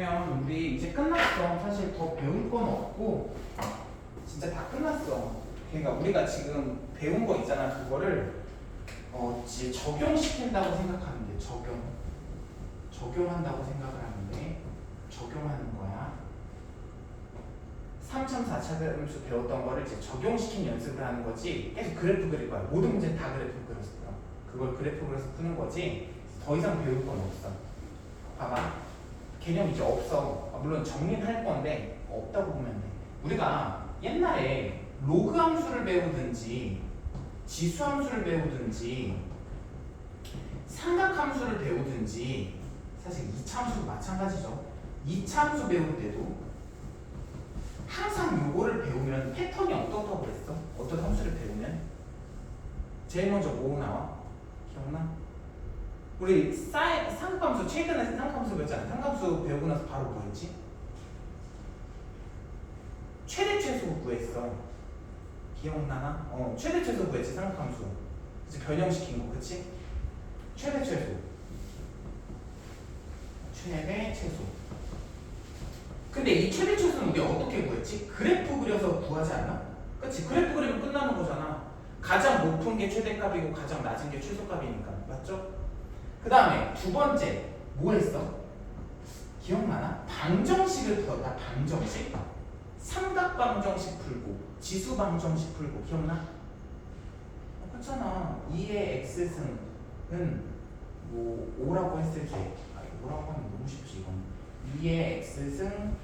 그러면 우리 이제 끝났어. 사실 더 배울 건 없고 진짜 다 끝났어. 그러니까 우리가 지금 배운 거 있잖아. 그거를 어 이제 적용시킨다고 생각하면 돼. 적용. 적용한다고 생각을 돼. 적용하는 거야. 3차 4차 함수 배웠던 거를 이제 적용시킨 연습을 하는 거지. 계속 그래프 그릴 거야. 모든 문제 다 그래프 그렸어. 그걸 그래프 그려서 푸는 거지. 더 이상 배울 건 없어. 봐봐. 개념 이제 없어. 아, 물론 정리할 건데 없다고 보면 돼. 우리가 옛날에 로그 함수를 배우든지 지수 함수를 배우든지 삼각 함수를 배우든지 사실 이차 함수도 마찬가지죠. 이차 함수 배울 때도 항상 요거를 배우면 패턴이 어떻다고 그랬어? 어떤 함수를 배우면 제일 먼저 뭐 나와? 기억나? 우리 사이, 상함수 최근에 상함수 배웠잖아. 상함수 배우고 나서 바로 뭐 했지? 최대 최소 구했어. 기억나나? 어, 최대 최소 구했지 상함수. 이제 변형시킨 거, 그치? 최대 최소. 최대 최소. 근데 이 최대 최소는 우리 어떻게 구했지? 그래프 그려서 구하지 않나? 그치? 그래프 그리면 끝나는 거잖아. 가장 높은 게 최대값이고 가장 낮은 게 최소값이니까. 맞죠? 그 다음에 두 번째 뭐 했어? 기억나나? 방정식을 풀었다 방정식 삼각 방정식 풀고 지수 방정식 풀고 기억나? 어, 그렇잖아 2의 x승은 뭐 5라고 했을 때 아니 5라고 하면 너무 쉽지 이건 2의 x승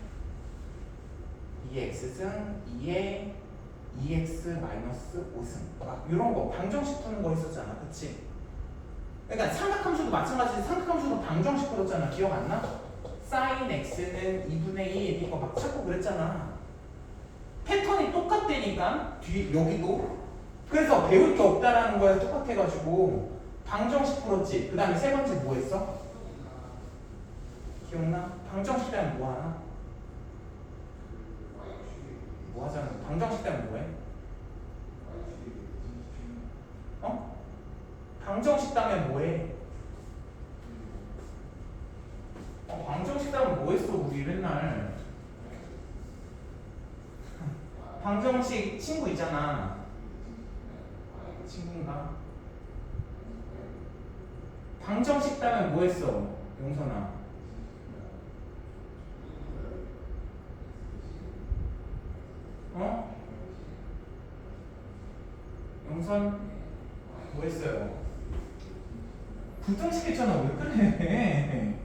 2의 x승 2의 2x 마이너스 5승 막 이런 거 방정식 푸는 거 했었잖아 그치? 그러니까 삼각함수도 마찬가지지 삼각함수도 방정식 풀었잖아 기억 안 나? sin x는 2분의 1 이거 막 찾고 그랬잖아 패턴이 똑같다니까 뒤 여기도 그래서 배울 게 없다라는 거에 똑같아가지고 방정식 풀었지 그 다음에 세 번째 뭐 했어? 기억나? 방정식 때문에 뭐 하나? 뭐 하잖아 방정식 때문에 뭐 해? 어? 방정식 뭐해? 어, 방정식 따면 뭐했어 우리 맨날 방정식 친구 있잖아 친구인가? 방정식 따면 뭐 했어 용선아 어? 용선 뭐했어요? 부등식했잖아 왜 그래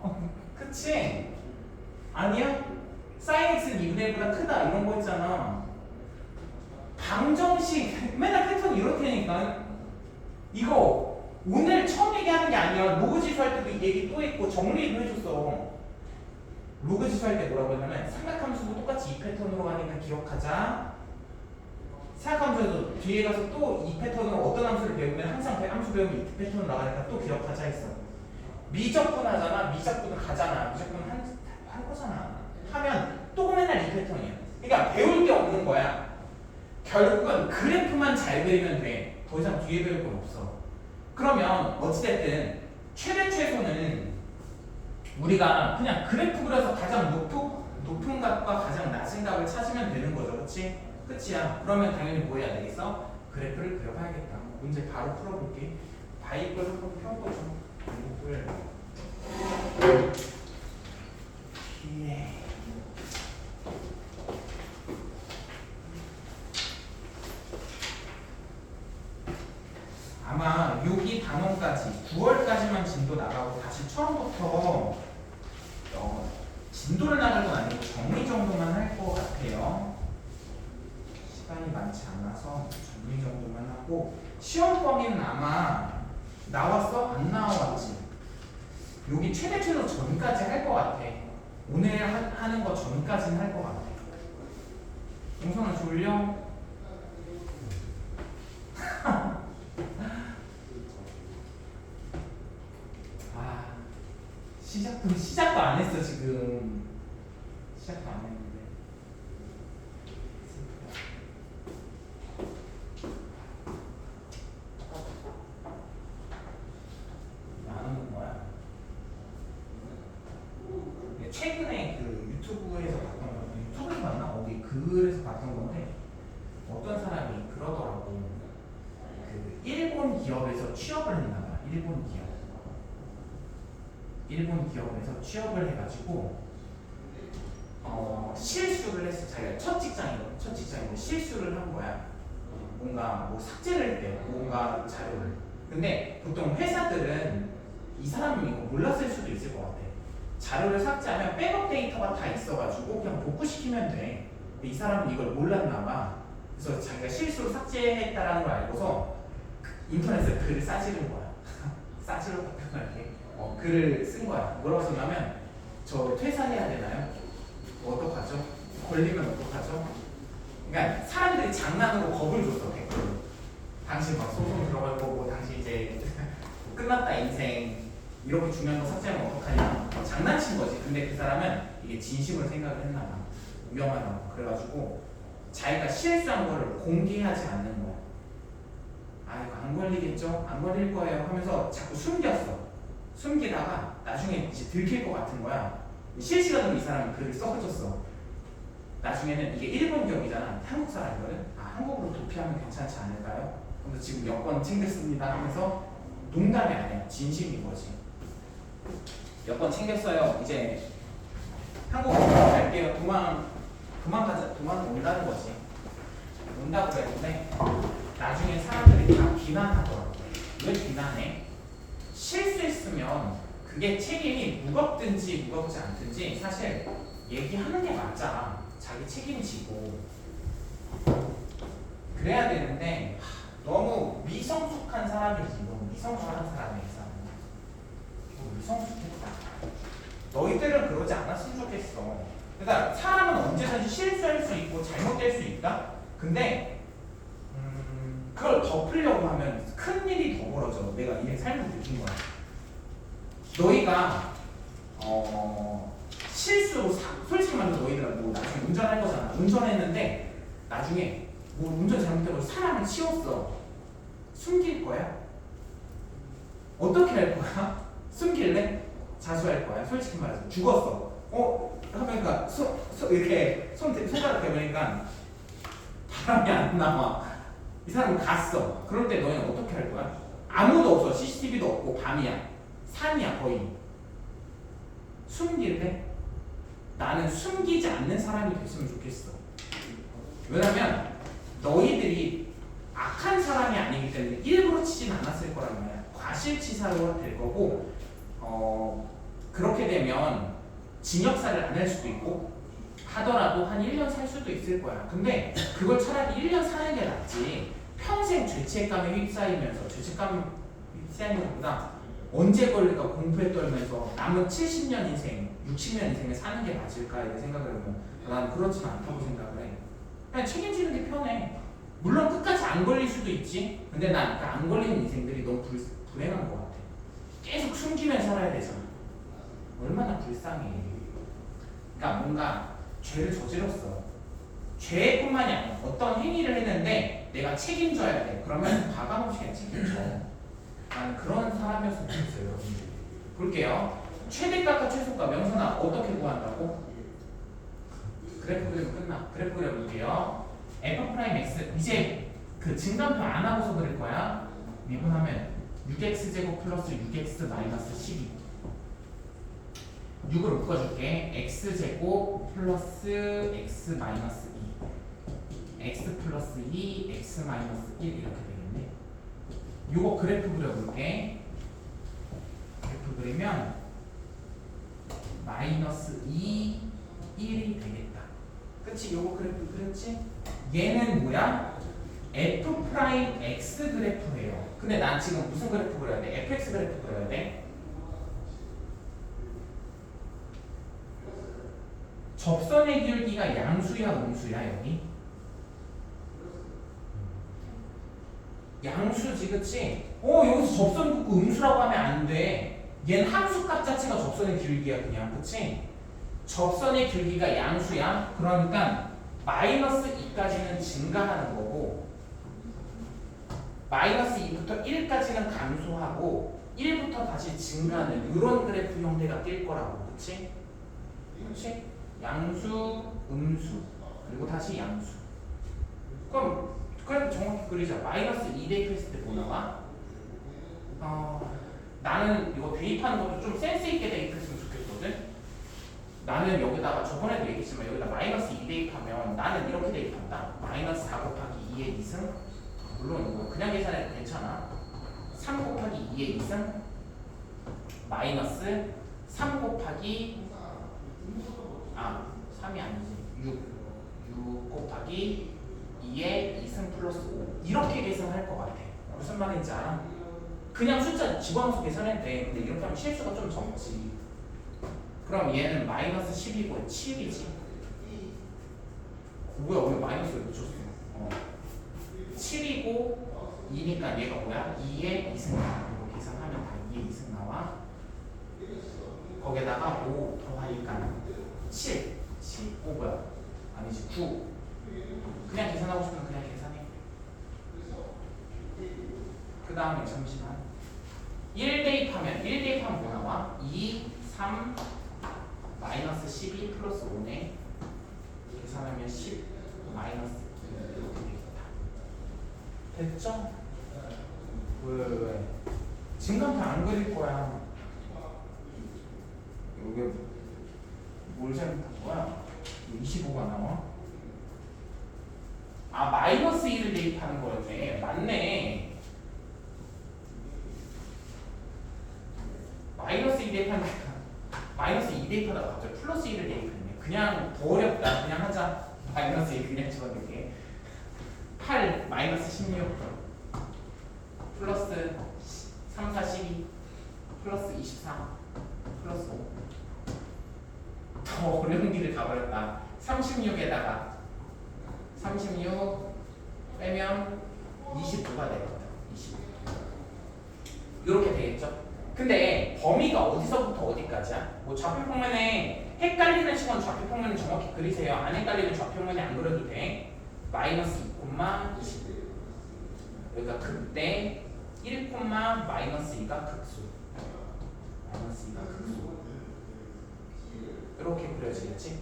어, 그치? 아니야? 사인 x는 2분의 1보다 크다 이런 거 했잖아 방정식 맨날 이렇다니까 이거 오늘 처음 얘기하는 게 아니야 로그 지수 할 때도 이 얘기 또 했고 정리도 해줬어 로그 지수 할 때 뭐라고 했냐면 삼각함수도 똑같이 이 패턴으로 가니까 기억하자 생각하면서 뒤에 가서 또 이 패턴으로 어떤 함수를 배우면 항상 그 함수 배우면 이 패턴으로 나가니까 또 기억하자 했어. 미적분 하잖아. 미적분은 가잖아. 미적분은 한, 할 거잖아. 하면 또 맨날 이 패턴이야. 그러니까 배울 게 없는 거야. 결국은 그래프만 잘 그리면 돼. 더 이상 뒤에 배울 건 없어. 그러면 어찌됐든 최대 최소는 우리가 그냥 그래프 그려서 가장 높은, 높은 값과 가장 낮은 값을 찾으면 되는 거죠. 그렇지? 끝이야. 그러면 당연히 뭐 해야 되겠어? 그래프를 그려봐야겠다. 문제 바로 풀어볼게. 바이블 한번 펴보죠. 예. 아마 6이 단원까지 9월까지만 진도 나가고 다시 처음부터 어, 진도를 나갈 건 아니고 정리 정도만 할 것 같아요. 시간이 많지 않아서 정리 정도만 하고 시험 범위는 아마 나왔어? 안 나왔지? 여기 최대 최소 전까지 할 것 같아. 오늘 하, 하는 거 전까지는 할 것 같아. 용선아 졸려? 아 시작도 시작도 안 했어 지금. 시작도 안 했는데 슬프다. 안 오는 거야? 기업에서 취업을 했나 봐. 일본 기업. 취업을 해가지고 어, 실수를 했어. 자기가 첫 직장이거든. 첫 직장인데 실수를 한 거야. 뭔가 뭐 삭제를 했대요. 뭔가 자료를. 근데 보통 회사들은 이 사람이 이거 몰랐을 수도 있을 것 같아. 자료를 삭제하면 백업 데이터가 다 있어가지고 그냥 복구시키면 돼. 이 사람은 이걸 몰랐나 봐. 그래서 자기가 실수로 삭제했다라는 걸 알고서 인터넷에 글을 싸지른 거야. 싸지르고 표현할게. 어, 글을 쓴 거야. 뭐라고 썼냐면 저 퇴사해야 되나요? 뭐 어떡하죠? 걸리면 어떡하죠? 그러니까 사람들이 장난으로 겁을 줬어 댓글로. 당신 막 소송 들어갈 거고 당신 이제 끝났다 인생 이렇게 중요한 거 삭제하면 어떡하냐 장난친 거지. 근데 그 사람은 이게 진심으로 생각을 했나 봐. 위험하다고 그래가지고 자기가 실수한 거를 공개하지 않는 거야. 아 이거 안 걸리겠죠? 안 걸릴 거예요 하면서 자꾸 숨겼어. 숨기다가 나중에 이제 들킬 것 같은 거야. 실시간으로 이 사람은 글을 써줬어. 나중에는 이게 일본 기업이잖아. 한국 사람이거든. 아 한국으로 도피하면 괜찮지 않을까요? 그래서 지금 여권 챙겼습니다 하면서 농담이 아니야. 진심인 거지. 여권 챙겼어요. 이제 한국으로 갈게요. 도망 도망가자. 도망 온다는 거지. 온다고 그랬는데 나중에 사람들이 다 비난하더라고. 왜 비난해? 실수했으면 그게 책임이 무겁든지 무겁지 않든지 사실 얘기하는 게 맞잖아. 자기 책임지고 그래야 되는데 하, 너무 미성숙한 사람이지. 너무 미성숙한 사람이 이 사람. 너무 미성숙했다. 너희들은 그러지 않았으면 좋겠어. 그러니까 사람은 언제든지 실수할 수 있고 잘못될 수 있다. 근데 음, 그걸 덮으려고 하면 큰 일이 더 벌어져. 내가 이게 삶에서 느낀 거야. 너희가 어, 실수로 사, 솔직히 말해서 너희들은 뭐 나중에 운전할 거잖아. 운전했는데 나중에 뭐 운전 잘못되고 사람을 치웠어. 숨길 거야? 어떻게 할 거야? 숨길래? 자수할 거야. 솔직히 말해서 죽었어. 어? 하니까 손, 손 이렇게 손 대- 손가락 대보니까 바람이 안 나와. 이 사람은 갔어. 때 너희는 어떻게 할 거야? 아무도 없어. CCTV도 없고 밤이야. 산이야 거의. 숨길래? 나는 숨기지 않는 사람이 됐으면 좋겠어. 왜냐면 너희들이 악한 사람이 아니기 때문에 일부러 치진 않았을 거란 말이야. 과실치사로 될 거고 어 그렇게 되면 징역사를 안 할 수도 있고 하더라도 한 1년 살 수도 있을 거야. 근데 그걸 차라리 1년 사는 게 낫지. 평생 죄책감에 휩싸이면서 죄책감 휩싸이는 것보다 언제 걸릴까 공포에 떨면서 남은 70년 인생, 60년 인생을 사는 게 맞을까 이렇게 생각을 해보면 난 그렇지는 않다고 생각을 해. 그냥 책임지는 게 편해. 물론 끝까지 안 걸릴 수도 있지. 근데 난그안 걸리는 인생들이 너무 불, 불행한 것 같아. 계속 숨기면 살아야 되잖아. 얼마나 불쌍해. 그러니까 뭔가 죄를 저질렀어. 죄뿐만이 아니라 어떤 행위를 했는데 내가 책임져야 돼. 그러면 과감없이 책임져. 난 그런 사람이었으면 좋겠어요, 여러분들. 볼게요. 최대값과 최소값 명선아 어떻게 구한다고? 그래프 그리면 끝나. 그래프 그려볼게요. f 프라임 x 이제 그 증간표 안 하고서 그릴 거야. 미분하면 6x 제곱 플러스 6x 마이너스 12. 6으로 묶어줄게. x 제곱 플러스 x 마이너스 2. X 플러스 2, x 마이너스 1 이렇게 되겠네. 요거 그래프 그려볼게. 그래프 그리면 마이너스 2, 1이 되겠다. 그치? 요거 그래프 그렸지? 얘는 뭐야? f 프라임 x 그래프예요. 근데 난 지금 무슨 그래프 그려야 돼? fx 그래프 그려야 돼? 접선의 길기가 양수야, 음수야 여기? 양수지, 그치? 어 여기서 접선 긋고 음수라고 하면 안 돼. 얘는 함수값 자체가 접선의 길기야 그냥, 그치? 접선의 길기가 양수야. 그러니까 마이너스 2까지는 증가하는 거고 마이너스 2부터 1까지는 감소하고 1부터 다시 증가하는 이런 그래프 형태가 낄 거라고 그치? 그치? 양수, 음수 그리고 다시 양수 그럼 그래프 정확히 그리자 마이너스 2 대입했을 때뭐 나와? 나는 이거 대입하는 것도 좀 센스 있게 대입했으면 좋겠거든. 나는 여기다가 저번에도 얘기했지만 여기다 마이너스 2 대입하면 나는 이렇게 대입한다. 마이너스 4 곱하기 2의 2승 물론 이거 그냥 계산해도 괜찮아. 3 곱하기 2의 2승 마이너스 3 곱하기 아 3이 아니지 6 6 곱하기 2의 2승 플러스 5 이렇게 계산할 것 같아. 무슨 말인지 알아? 그냥 숫자 집어넣어서 계산해도 돼. 근데 이렇게 하면 실수가 좀 적지. 그럼 얘는 마이너스 10이고 7이지. 뭐야 왜 마이너스를 붙였어? 어. 7이고 2니까 얘가 뭐야? 2의 2승 이거 계산하면 다 2의 2승 나와. 거기다가 5 더하니까 7. 7. 오 뭐야? 아니지 9. 그냥 계산하고 싶으면 그냥 계산해. 그 다음에 잠시만. 1 대입하면 1 대입하면 뭐 나와? 2, 3, 마이너스 12 플러스 5네. 계산하면 10 마이너스 2 이렇게 되겠다. 됐죠? 왜, 왜, 왜? 진간판 안 그릴 거야. 이게 뭘 잘못한 거야? 25가 나와? 아 마이너스 1을 대입하는 거였네. 맞네. 마이너스 2 대입하니까 마이너스 2 대입하다가 갑자기 플러스 1을 대입했네. 그냥 더 어렵다. 그냥 하자. 마이너스 1 그냥 집어넣게. 8 마이너스 16 플러스 3, 4, 12 플러스 24 플러스 5. 더 어려운 길을 가버렸다. 36에다가 36 빼면 29가 되거든. 29. 이렇게 되겠죠? 근데 범위가 어디서부터 어디까지야? 뭐 좌표평면에 헷갈리는 식은 좌표평면을 정확히 그리세요. 안 헷갈리는 좌표평면이 안 그려도 돼. 마이너스 2, 20. 여기가 극대 1, 마이너스 2가 극수. 마이너스 2가 극수. 이렇게 그려지겠지?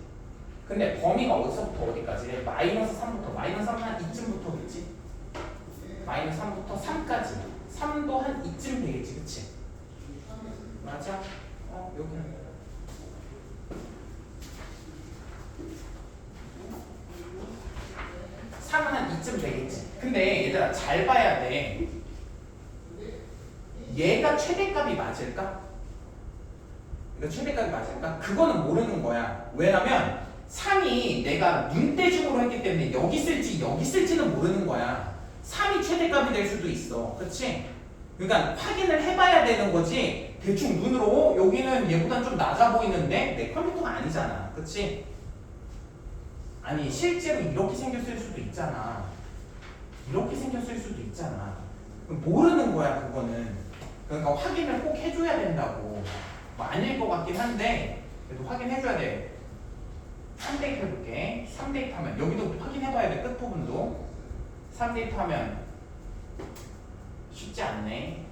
근데 범위가 어디서부터 어디까지? 마이너스 3부터 마이너스 3은 한 이쯤부터겠지? 마이너스 3부터 3까지 3도 한 이쯤 되겠지 그치? 맞아? 어 여기는 3은 한 이쯤 되겠지 근데 얘들아 잘 봐야 돼 얘가 최대값이 맞을까? 이거 최대값이 맞을까? 그거는 모르는 거야 왜냐면 3이 내가 눈대중으로 했기 때문에 여기 쓸지 여기 쓸지는 모르는 거야 3이 최대값이 될 수도 있어. 그치? 그러니까 확인을 해봐야 되는 거지. 대충 눈으로 어, 여기는 얘보단 좀 낮아 보이는데 내 컴퓨터가 아니잖아. 그치? 아니 실제로 이렇게 생겼을 수도 있잖아. 이렇게 생겼을 수도 있잖아. 모르는 거야 그거는. 그러니까 확인을 꼭 해줘야 된다고. 뭐 아닐 것 같긴 한데 그래도 확인해줘야 돼. 3대입 해볼게. 3대입 하면 여기도 확인해봐야 돼 끝 부분도 3대입 하면 쉽지 않네.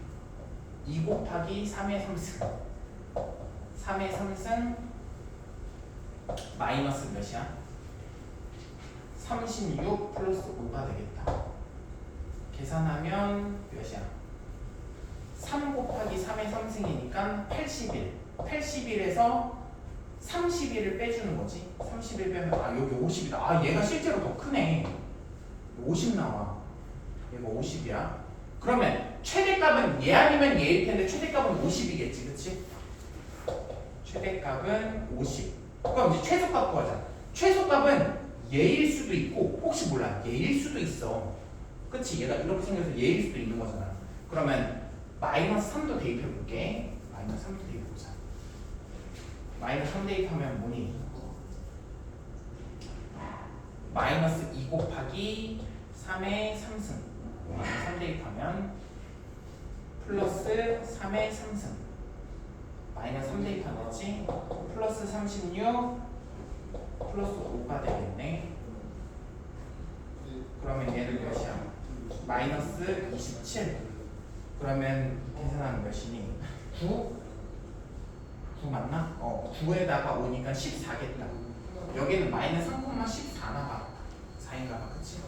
2 곱하기 3의 3승 3의 3승 마이너스 몇이야? 36 플러스 5가 되겠다. 계산하면 몇이야? 3 곱하기 3의 3승이니까 81 81에서 31을 빼주는 거지. 31 빼면 아 여기 50이다. 아 얘가 실제로 더 크네 50 나와. 얘가 50이야. 그러면 최대값은 얘 아니면 얘일 텐데 최대값은 50이겠지 그치? 최대값은 50 그럼 이제 최소값 구하자. 최소값은 얘일 수도 있고 혹시 몰라. 얘일 수도 있어. 그치? 얘가 이렇게 생겨서 얘일 수도 있는 거잖아. 그러면 마이너스 3도 대입해 볼게. 마이너스 3도 대입해 보자. 마이너스 3 대입하면 뭐니? 마이너스 2 곱하기 3의 3승 마이너스 3 대입하면 플러스 3의 3승 마이너스 3 대입하겠지? 플러스 36 플러스 5가 되겠네 그러면 얘는 몇이야? 마이너스 27 그러면 계산하는 몇이니? 9? 9 맞나? 어 9에다가 5니까 14겠다 여기는 마이너스 3,14 나가 4인가 봐 그치?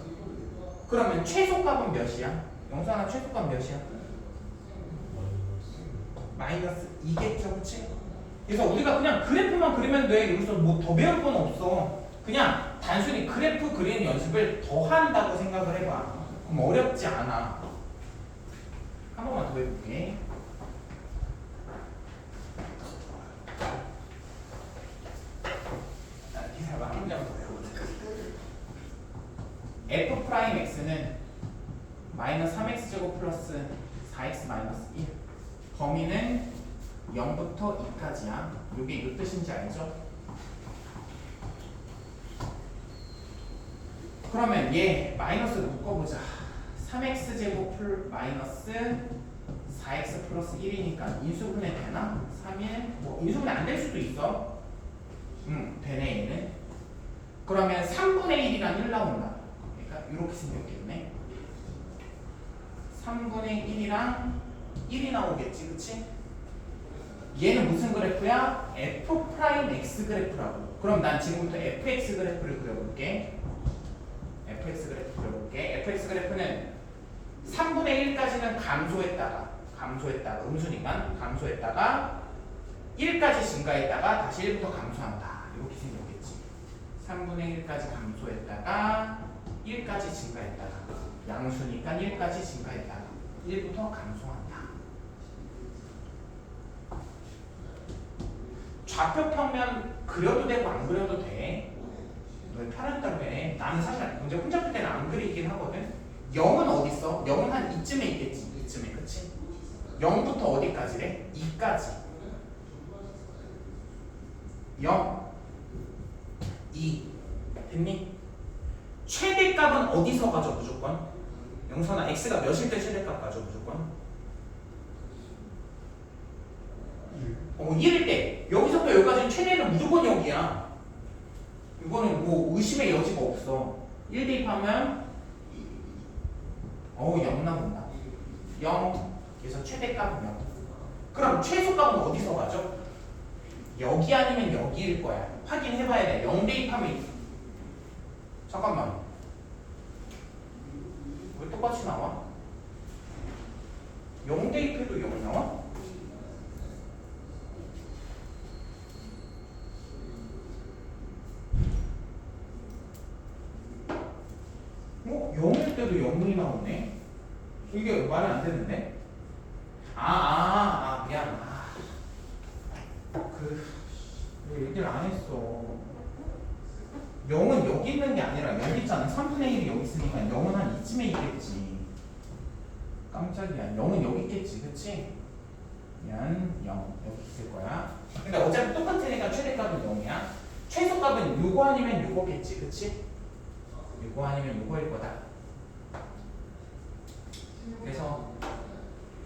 그러면 최소값은 몇이야? 영상아 최소값 몇이야? 마이너스 2겠죠, 그치? 그래서 우리가 그냥 그래프만 그리면 돼. 여기서 뭐 더 배울 건 없어. 그냥 단순히 그래프 그리는 연습을 더 한다고 생각을 해봐. 그럼 어렵지 않아. 한 번만 더 해볼게. 자, 기사가 한 문장 더 해보자. f 프라임 x는 마이너스 3x 제곱 플러스 4x 마이너스 1 범위는 0부터 2까지야 이게 이 뜻인지 알죠? 그러면 얘 마이너스 묶어보자. 3x 제곱 플 마이너스 4x 플러스 1이니까 인수분해 되나? 3일? 뭐 인수분해 안 될 수도 있어. 응 되네 얘는. 그러면 3분의 1이랑 1 나온다. 그러니까 이렇게 생겼겠네. 3분의 1이랑 1이 나오겠지 그치? 얘는 무슨 그래프야? f 프라임 x 그래프라고. 그럼 난 지금부터 fx 그래프를 그려볼게 fx 그래프 그려볼게. fx 그래프는 3분의 1까지는 감소했다가 감소했다가 음수니까 감소했다가 1까지 증가했다가 다시 1부터 감소한다. 이렇게 생겼겠지. 3분의 1까지 감소했다가 1까지 증가했다가 양수니까 1까지 증가했다가 1부터 감소한다. 좌표 평면 그려도 되고 안 그려도 돼. 대로 해. 나는 사실 문제 혼자 풀 때는 안 그리긴 하거든. 0은 어디 있어? 0은 한 이쯤에 있겠지. 이쯤에, 그렇지? 0부터 어디까지래? 2까지. 0, 2. 됐니? 최대값은 어디서 가져 무조건? 영선아 x가 몇일 때 최대값 가져 무조건? 어, 1일 때 여기서부터 여기까지는 최대는 무조건 여기야. 이거는 뭐 의심의 여지가 없어. 1 대입하면 어우 0 나온다. 0 그래서 최대값은 0. 그럼 최소값은 어디서 가죠? 여기 아니면 여기일 거야. 확인해봐야 돼. 0 대입하면 잠깐만. 왜 똑같이 나와? 0 대입해도 0 나와? 어? 0일 때도 0이 나오네? 이게 말이 안 되는데? 아, 아, 아, 미안. 아, 그, 왜 얘기를 안 했어. 0은 여기 있는 게 아니라 여기 있잖아. 3분의 1이 여기 있으니까 0은 한 이쯤에 있겠지. 깜짝이야. 0은 여기 있겠지. 그치? 미안, 0. 여기 있을 거야. 근데 어차피 똑같으니까 최대값은 0이야. 최소값은 요거 아니면 요거겠지. 그치? 요거 아니면 요거일 거다. 그래서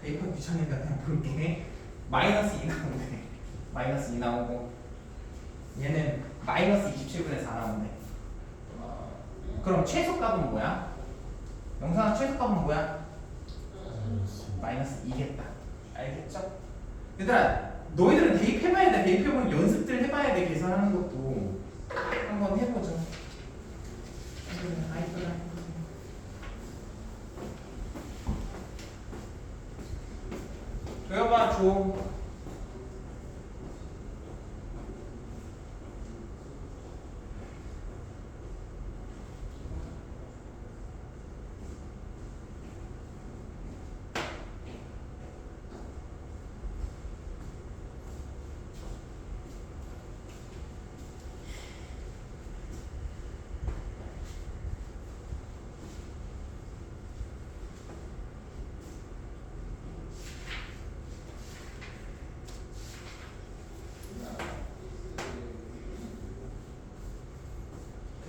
대입하기 귀찮으니까 그냥 볼게. 마이너스 2 나오네. 마이너스 2 나오고 얘는 마이너스 27분의 4 나오네. 그럼 최소값은 뭐야? 영상아 최소값은 뭐야? 마이너스 2겠다. 알겠죠? 얘들아 너희들은 대입해봐야 돼. 대입해보면 연습들 해봐야 돼. 계산하는 것도 한번 해보죠. 아이들아. 조여봐 줘.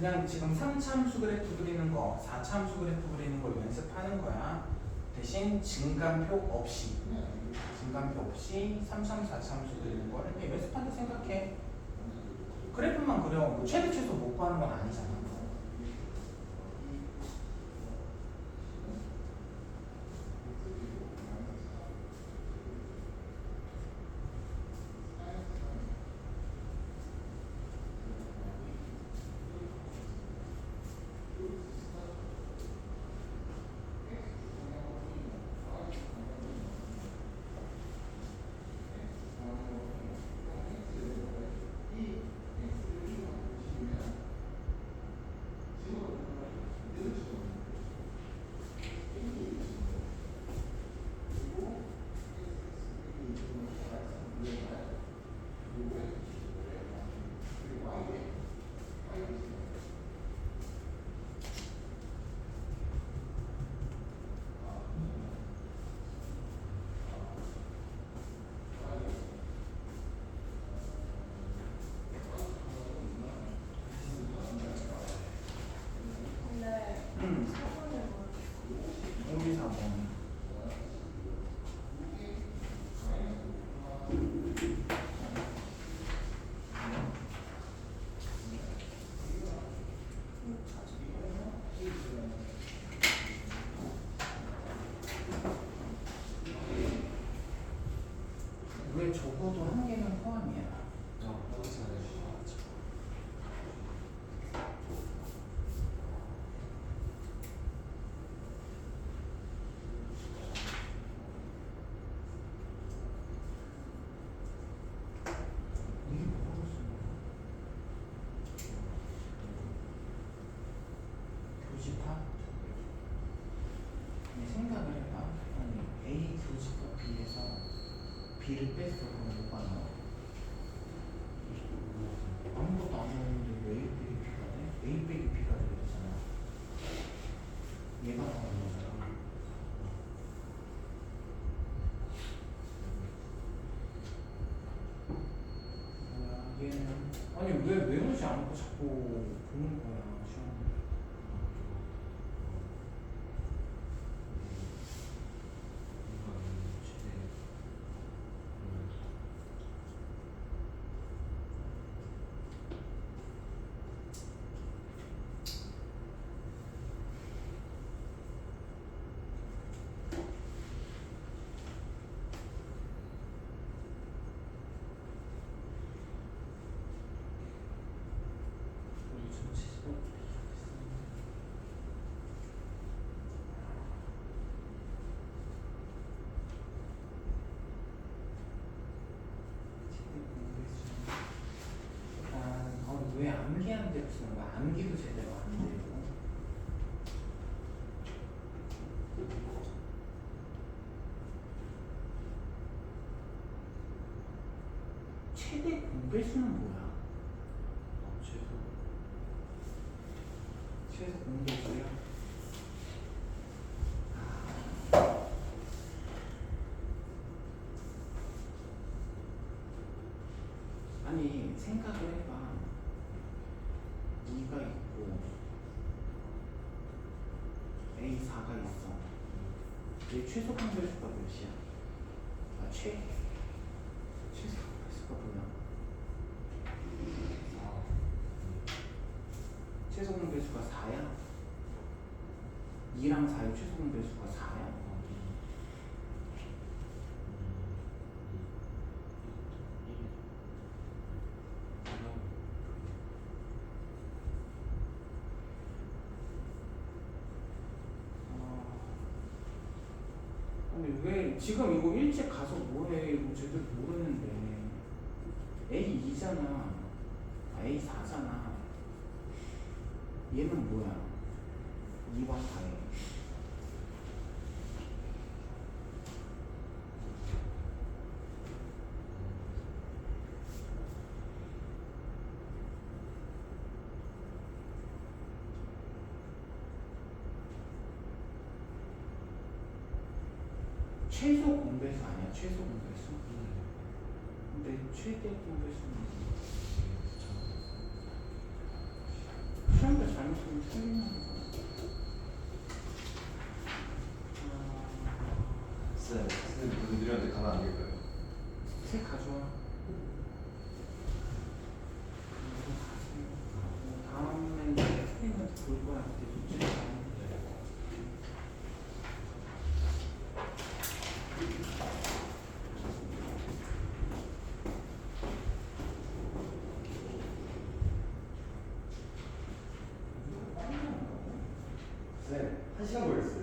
그냥 지금 3참수 그래프 그리는 거, 4참수 그래프 그리는 걸 연습하는 거야. 대신 증감표 없이. 증감표 없이 3참, 4참수 그리는 걸 연습한다 생각해. 그래프만 그려. 뭐 최대 최소 못 구하는 건 아니잖아. 근데 적어도 한 개는 포함이야. 교집합? 생각을 해봐. 아니 A 교집합 B에서 B를 뺐어 그럼 뭐가 나와? 아무것도 안 나오는데 왜 A 빼기 B가 돼? A 빼기 B가 돼야 되잖아. 얘가 나오는 거잖아. 뭐야 얘는 아니 왜 외우지 않고 자꾸 보는 거야 시험을. 우리 전체 수업 일단 어, 왜 암기하는데 쓰는 거야? 암기도 제대로 안 되고 최대 공배수는 뭐야? 최소 공배수요? 아니 생각을 해봐. 2가 있고 A4가 있어. 얘 최소 공배수가 몇이야? 아 최? 최소 공배수가 뭐야? 최소 공배수가 4야? 2랑 4의 최소 공배수가 4야? 아니 왜 지금 이거 일찍 가서 뭐해? 이거 제대로 모르는데. A 2잖아. 아, A 4잖아. 얘는 뭐야? 2와 4에 최소 공배수 아니야. 최소 공배수 근데 최대 공배수는 시험때 잘못하면 틀리는 거야 아, 쌤, 쌤 분들한테 가면 안 될까요? 책 가져와 이거 가세요. 다음엔 선생님한테 볼 거야 그때 솔직히 쌤, 한 시간 걸렸어요.